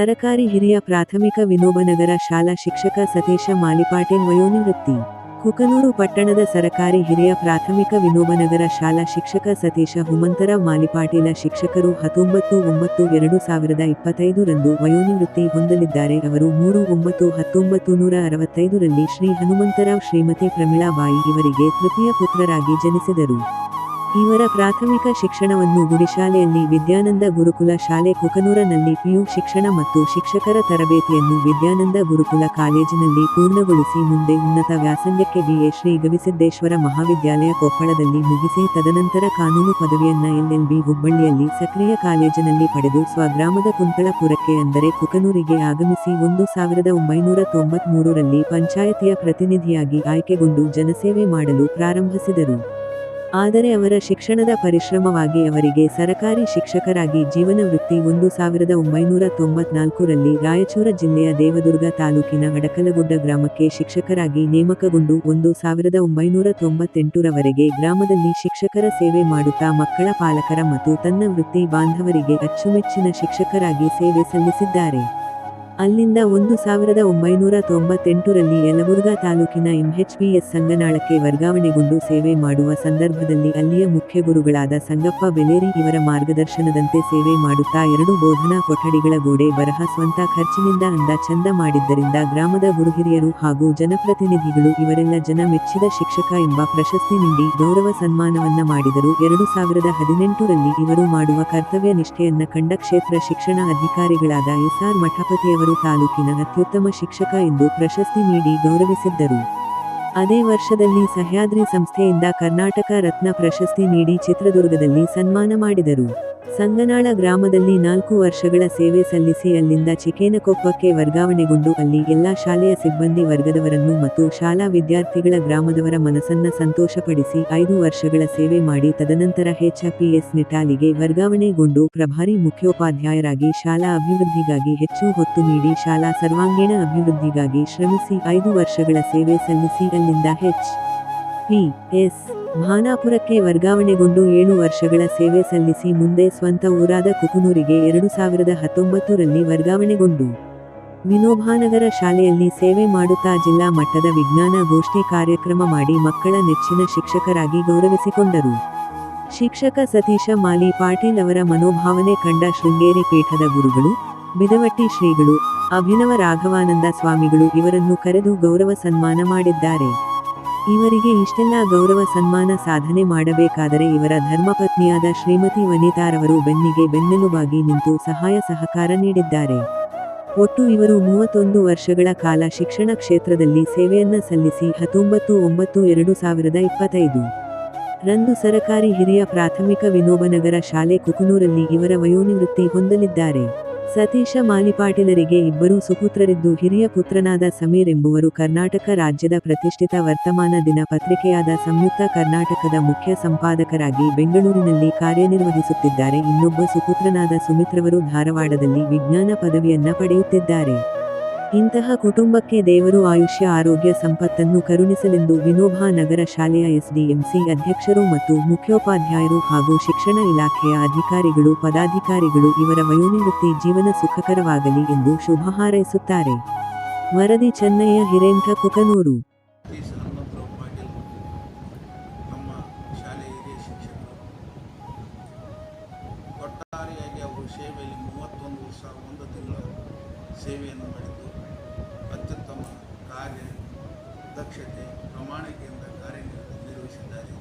ಸರಕಾರಿ ಹಿರಿಯ ಪ್ರಾಥಮಿಕ ವಿನೋಬನಗರ ಶಾಲಾ ಶಿಕ್ಷಕ ಸತೀಶ ಮಾಲಿಪಾಟೀಲ್ ವಯೋನಿವೃತ್ತಿ. ಕುಕನೂರು ಪಟ್ಟಣದ ಸರಕಾರಿ ಹಿರಿಯ ಪ್ರಾಥಮಿಕ ವಿನೋಬನಗರ ಶಾಲಾ ಶಿಕ್ಷಕ ಸತೀಶ ಹುಮಂತರ ಮಾಲಿಪಾಟೀಲ ಶಿಕ್ಷಕರು ಹತ್ತೊಂಬತ್ತು ಒಂಬತ್ತು ಎರಡು ಸಾವಿರದ ಇಪ್ಪತ್ತೈದರಂದು ವಯೋನಿವೃತ್ತಿ ಹೊಂದಲಿದ್ದಾರೆ. ಅವರು ಮೂರು ಒಂಬತ್ತು ಹತ್ತೊಂಬತ್ತು ನೂರ ಅರವತ್ತೈದರಲ್ಲಿ ಶ್ರೀ ಹನುಮಂತರಾವ್ ಶ್ರೀಮತಿ ಪ್ರಮೀಳಾಬಾಯಿ ಇವರಿಗೆ ತೃತೀಯ ಪುತ್ರರಾಗಿ ಜನಿಸಿದರು. ಇವರ ಪ್ರಾಥಮಿಕ ಶಿಕ್ಷಣವನ್ನು ಗುಡಿಶಾಲೆಯಲ್ಲಿ ವಿದ್ಯಾನಂದ ಗುರುಕುಲ ಶಾಲೆ ಕುಕನೂರನಲ್ಲಿ ಪಿಯು ಶಿಕ್ಷಣ ಮತ್ತು ಶಿಕ್ಷಕರ ತರಬೇತಿಯನ್ನು ವಿದ್ಯಾನಂದ ಗುರುಕುಲ ಕಾಲೇಜಿನಲ್ಲಿ ಪೂರ್ಣಗೊಳಿಸಿ ಮುಂದೆ ಉನ್ನತ ವ್ಯಾಸಂಗಕ್ಕೆ ಬಿಎ ಶ್ರೀ ಗವಿಸಿದ್ದೇಶ್ವರ ಮಹಾವಿದ್ಯಾಲಯ ಕೊಪ್ಪಳದಲ್ಲಿ ಮುಗಿಸಿ ತದನಂತರ ಕಾನೂನು ಪದವಿಯನ್ನ ಎಲ್ಎಲ್ಬಿ ಹುಬ್ಬಳ್ಳಿಯಲ್ಲಿ ಸಕ್ರಿಯ ಕಾಲೇಜಿನಲ್ಲಿ ಪಡೆದು ಸ್ವಗ್ರಾಮದ ಕುಂತಳಪುರಕ್ಕೆ ಅಂದರೆ ಕುಕನೂರಿಗೆ ಆಗಮಿಸಿ ಒಂದು ಸಾವಿರದ ಒಂಬೈನೂರ ತೊಂಬತ್ಮೂರರಲ್ಲಿ ಪಂಚಾಯತಿಯ ಪ್ರತಿನಿಧಿಯಾಗಿ ಆಯ್ಕೆಗೊಂಡು ಜನಸೇವೆ ಮಾಡಲು ಪ್ರಾರಂಭಿಸಿದರು. ಆದರೆ ಅವರ ಶಿಕ್ಷಣದ ಪರಿಶ್ರಮವಾಗಿ ಅವರಿಗೆ ಸರಕಾರಿ ಶಿಕ್ಷಕರಾಗಿ ಜೀವನ ವೃತ್ತಿ ಒಂದು ಸಾವಿರದ ಒಂಬೈನೂರ ತೊಂಬತ್ನಾಲ್ಕರಲ್ಲಿ ರಾಯಚೂರ ಜಿಲ್ಲೆಯ ದೇವದುರ್ಗ ತಾಲೂಕಿನ ಅಡಕಲಗುಡ್ಡ ಗ್ರಾಮಕ್ಕೆ ಶಿಕ್ಷಕರಾಗಿ ನೇಮಕಗೊಂಡು ಒಂದು ಸಾವಿರದ ಒಂಬೈನೂರ ತೊಂಬತ್ತೆಂಟರವರೆಗೆ ಗ್ರಾಮದಲ್ಲಿ ಶಿಕ್ಷಕರ ಸೇವೆ ಮಾಡುತ್ತಾ ಮಕ್ಕಳ ಪಾಲಕರ ಮತ್ತು ತನ್ನ ವೃತ್ತಿ ಬಾಂಧವರಿಗೆ ಅಚ್ಚುಮೆಚ್ಚಿನ ಶಿಕ್ಷಕರಾಗಿ ಸೇವೆ ಸಲ್ಲಿಸಿದ್ದಾರೆ. ಅಲ್ಲಿಂದ ಒಂದು ಸಾವಿರದ ಒಂಬೈನೂರ ತೊಂಬತ್ತೆಂಟರಲ್ಲಿ ಯಲಬುರ್ಗಾ ತಾಲೂಕಿನ ಎಂಎಚ್ಪಿಎಸ್ ಸಂಗನಾಳಕ್ಕೆ ವರ್ಗಾವಣೆಗೊಂಡು ಸೇವೆ ಮಾಡುವ ಸಂದರ್ಭದಲ್ಲಿ ಅಲ್ಲಿಯ ಮುಖ್ಯ ಗುರುಗಳಾದ ಸಂಗಪ್ಪ ಬೆಲೇರಿ ಇವರ ಮಾರ್ಗದರ್ಶನದಂತೆ ಸೇವೆ ಮಾಡುತ್ತಾ ಎರಡು ಬೋಧನಾ ಕೊಠಡಿಗಳ ಗೋಡೆ ಬರಹ ಸ್ವಂತ ಖರ್ಚಿನಿಂದ ಅಂದ ಚಂದ ಮಾಡಿದ್ದರಿಂದ ಗ್ರಾಮದ ಗುರುಹಿರಿಯರು ಹಾಗೂ ಜನಪ್ರತಿನಿಧಿಗಳು ಇವರೆಲ್ಲ ಜನ ಮೆಚ್ಚಿದ ಶಿಕ್ಷಕ ಎಂಬ ಪ್ರಶಸ್ತಿ ನೀಡಿ ಗೌರವ ಸನ್ಮಾನವನ್ನ ಮಾಡಿದರು. ಎರಡು ಸಾವಿರದ ಹದಿನೆಂಟರಲ್ಲಿ ಇವರು ಮಾಡುವ ಕರ್ತವ್ಯ ನಿಷ್ಠೆಯನ್ನ ಕಂಡ ಕ್ಷೇತ್ರ ಶಿಕ್ಷಣ ಅಧಿಕಾರಿಗಳಾದ ಎಸ್ಆರ್ ಮಠಪತಿಯವರು ತಾಲೂಕಿನ ಅತ್ಯುತ್ತಮ ಶಿಕ್ಷಕ ಎಂದು ಪ್ರಶಸ್ತಿ ನೀಡಿ ಗೌರವಿಸಿದ್ದರು. ಅದೇ ವರ್ಷದಲ್ಲಿ ಸಹ್ಯಾದ್ರಿ ಸಂಸ್ಥೆಯಿಂದ ಕರ್ನಾಟಕ ರತ್ನ ಪ್ರಶಸ್ತಿ ನೀಡಿ ಚಿತ್ರದುರ್ಗದಲ್ಲಿ ಸನ್ಮಾನ ಮಾಡಿದರು. ಸಂಗನಾಳ ಗ್ರಾಮದಲ್ಲಿ ನಾಲ್ಕು ವರ್ಷಗಳ ಸೇವೆ ಸಲ್ಲಿಸಿ ಅಲ್ಲಿಂದ ಚಿಕೇನಕೊಪ್ಪಕ್ಕೆ ವರ್ಗಾವಣೆಗೊಂಡು ಅಲ್ಲಿ ಎಲ್ಲಾ ಶಾಲೆಯ ಸಿಬ್ಬಂದಿ ವರ್ಗದವರನ್ನು ಮತ್ತು ಶಾಲಾ ವಿದ್ಯಾರ್ಥಿಗಳ ಗ್ರಾಮದವರ ಮನಸ್ಸನ್ನ ಸಂತೋಷಪಡಿಸಿ ಐದು ವರ್ಷಗಳ ಸೇವೆ ಮಾಡಿ ತದನಂತರ ಎಚ್ಎಪಿಎಸ್ ನಿಟಾಲಿಗೆ ವರ್ಗಾವಣೆಗೊಂಡು ಪ್ರಭಾರಿ ಮುಖ್ಯೋಪಾಧ್ಯಾಯರಾಗಿ ಶಾಲಾ ಅಭಿವೃದ್ಧಿಗಾಗಿ ಹೆಚ್ಚು ಹೊತ್ತು ನೀಡಿ ಶಾಲಾ ಸರ್ವಾಂಗೀಣ ಅಭಿವೃದ್ಧಿಗಾಗಿ ಶ್ರಮಿಸಿ ಐದು ವರ್ಷಗಳ ಸೇವೆ ಸಲ್ಲಿಸಿ ಅಲ್ಲಿಂದ ಹೆಚ್ ಪಿ ಎಸ್ ಭಾನಾಪುರಕ್ಕೆ ವರ್ಗಾವಣೆಗೊಂಡು ಏಳು ವರ್ಷಗಳ ಸೇವೆ ಸಲ್ಲಿಸಿ ಮುಂದೆ ಸ್ವಂತ ಊರಾದ ಕುಕುನೂರಿಗೆ ಎರಡು ಸಾವಿರದ ಹತ್ತೊಂಬತ್ತರಲ್ಲಿ ವರ್ಗಾವಣೆಗೊಂಡು. ವಿನೋಭಾನಗರ ಶಾಲೆಯಲ್ಲಿ ಸೇವೆ ಮಾಡುತ್ತಾ ಜಿಲ್ಲಾ ಮಟ್ಟದ ವಿಜ್ಞಾನ ಗೋಷ್ಠಿ ಕಾರ್ಯಕ್ರಮ ಮಾಡಿ ಮಕ್ಕಳ ನೆಚ್ಚಿನ ಶಿಕ್ಷಕರಾಗಿ ಗೌರವಿಸಿಕೊಂಡರು. ಶಿಕ್ಷಕ ಸತೀಶ ಮಾಲಿ ಪಾಟೀಲ್ ಅವರ ಮನೋಭಾವನೆ ಕಂಡ ಶೃಂಗೇರಿ ಪೀಠದ ಗುರುಗಳು, ಬಿದವಟ್ಟಿ ಶ್ರೀಗಳು, ಅಭಿನವ ರಾಘವಾನಂದ ಸ್ವಾಮಿಗಳು ಇವರನ್ನು ಕರೆದು ಗೌರವ ಸನ್ಮಾನ ಮಾಡಿದ್ದಾರೆ. ಇವರಿಗೆ ಇಷ್ಟೆಲ್ಲ ಗೌರವ, ಸನ್ಮಾನ, ಸಾಧನೆ ಮಾಡಬೇಕಾದರೆ ಇವರ ಧರ್ಮಪತ್ನಿಯಾದ ಶ್ರೀಮತಿ ವನಿತಾರವರು ಬೆನ್ನಿಗೆ ಬೆನ್ನೆಲುಬಾಗಿ ನಿಂತು ಸಹಾಯ, ಸಹಕಾರ ನೀಡಿದ್ದಾರೆ. ಒಟ್ಟು ಇವರು ಮೂವತ್ತೊಂದು ವರ್ಷಗಳ ಕಾಲ ಶಿಕ್ಷಣ ಕ್ಷೇತ್ರದಲ್ಲಿ ಸೇವೆಯನ್ನ ಸಲ್ಲಿಸಿ ಹತ್ತೊಂಬತ್ತು, ಒಂಬತ್ತು, ಎರಡು ಸಾವಿರದ ಇಪ್ಪತ್ತೈದು. ರಂದು ಸರಕಾರಿ ಹಿರಿಯ ಪ್ರಾಥಮಿಕ ವಿನೋಬನಗರ ಶಾಲೆ ಕುಕನೂರಲ್ಲಿ ಇವರ ವಯೋನಿವೃತ್ತಿ ಹೊಂದಲಿದ್ದಾರೆ. ಸತೀಶ ಮಾಲಿಪಾಟೀಲರಿಗೆ ಇಬ್ಬರು ಸುಪುತ್ರರಿದ್ದು ಹಿರಿಯ ಪುತ್ರನಾದ ಸಮೀರ್ ಎಂಬುವರು ಕರ್ನಾಟಕ ರಾಜ್ಯದ ಪ್ರತಿಷ್ಠಿತ ವರ್ತಮಾನ ದಿನ ಪತ್ರಿಕೆಯಾದ ಸಂಯುಕ್ತ ಕರ್ನಾಟಕದ ಮುಖ್ಯ ಸಂಪಾದಕರಾಗಿ ಬೆಂಗಳೂರಿನಲ್ಲಿ ಕಾರ್ಯನಿರ್ವಹಿಸುತ್ತಿದ್ದಾರೆ. ಇನ್ನೊಬ್ಬ ಸುಪುತ್ರನಾದ ಸುಮಿತ್ರವರು ಧಾರವಾಡದಲ್ಲಿ ವಿಜ್ಞಾನ ಪದವಿಯನ್ನ ಪಡೆಯುತ್ತಿದ್ದಾರೆ. ಇಂತಹ ಕುಟುಂಬಕ್ಕೆ ದೇವರು ಆಯುಷ್ಯ, ಆರೋಗ್ಯ, ಸಂಪತ್ತನ್ನು ಕರುಣಿಸಲೆಂದು ವಿನೋಬಾ ನಗರ ಶಾಲೆಯ ಎಸ್ಡಿಎಂಸಿ ಅಧ್ಯಕ್ಷರು ಮತ್ತು ಮುಖ್ಯೋಪಾಧ್ಯಾಯರು ಹಾಗೂ ಶಿಕ್ಷಣ ಇಲಾಖೆಯ ಅಧಿಕಾರಿಗಳು, ಪದಾಧಿಕಾರಿಗಳು ಇವರ ವಯೋನಿವೃತ್ತಿ ಜೀವನ ಸುಖಕರವಾಗಲಿ ಎಂದು ಶುಭ ಹಾರೈಸುತ್ತಾರೆ. ವರದಿ ಚೆನ್ನಯ್ಯ ಹಿರೇಂಥ ಕುಕನೂರು. ಸೇವೆಯಲ್ಲಿ ಮೂವತ್ತೊಂದು ವರ್ಷ, ಒಂದು ಸೇವೆಯನ್ನು ಮಾಡಿದ್ದು ದಕ್ಷತೆ ಪ್ರಾಮಾಣಿಕೆಯಿಂದ ಕಾರ್ಯನಿರ್ವಹಿಸಿದ್ದಾರೆ.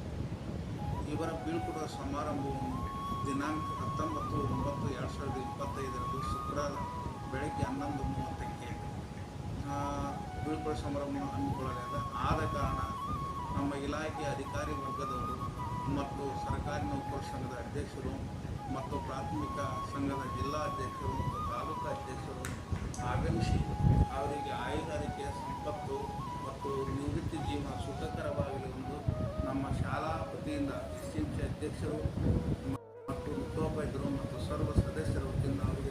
ಇವರ ಬೀಳ್ಕೊಡುವ ಸಮಾರಂಭವನ್ನು ದಿನಾಂಕ ಹತ್ತೊಂಬತ್ತು ಒಂಬತ್ತು ಎರಡು ಸಾವಿರದ ಇಪ್ಪತ್ತೈದರಂದು ಶುಕ್ರವಾರ ಬೆಳಗ್ಗೆ ಹನ್ನೊಂದು ಮೂವತ್ತಕ್ಕೆ ಬೀಳ್ಕೊಡುವ ಸಮಾರಂಭವನ್ನು ಹಮ್ಮಿಕೊಳ್ಳಲಾಗಿದೆ ಆದ ಕಾರಣ ನಮ್ಮ ಇಲಾಖೆಯ ಅಧಿಕಾರಿ ವರ್ಗದವರು ಮತ್ತು ಸರ್ಕಾರಿ ನೌಕರ ಸಂಘದ ಅಧ್ಯಕ್ಷರು ಮತ್ತು ಪ್ರಾಥಮಿಕ ಸಂಘದ ಜಿಲ್ಲಾ ಅಧ್ಯಕ್ಷರು ಮತ್ತು ತಾಲೂಕು ಅಧ್ಯಕ್ಷರು ಆಗಮಿಸಿ ಅವರಿಗೆ ಆಯುಧಾರಿಕೆಯ ಸಂಪತ್ತು ಮತ್ತು ನಿವೃತ್ತಿ ಜೀವನ ಸುಖಕರವಾಗಲಿ ಎಂದು ನಮ್ಮ ಶಾಲಾ ವತಿಯಿಂದ ಎಸ್ ಸಿ ಅಧ್ಯಕ್ಷರು ಮತ್ತು ಮುಖ್ಯೋಪಾಧ್ಯಾಯರು ಮತ್ತು ಸರ್ವ ಸದಸ್ಯರ ವತಿಯಿಂದ ಅವರಿಗೆ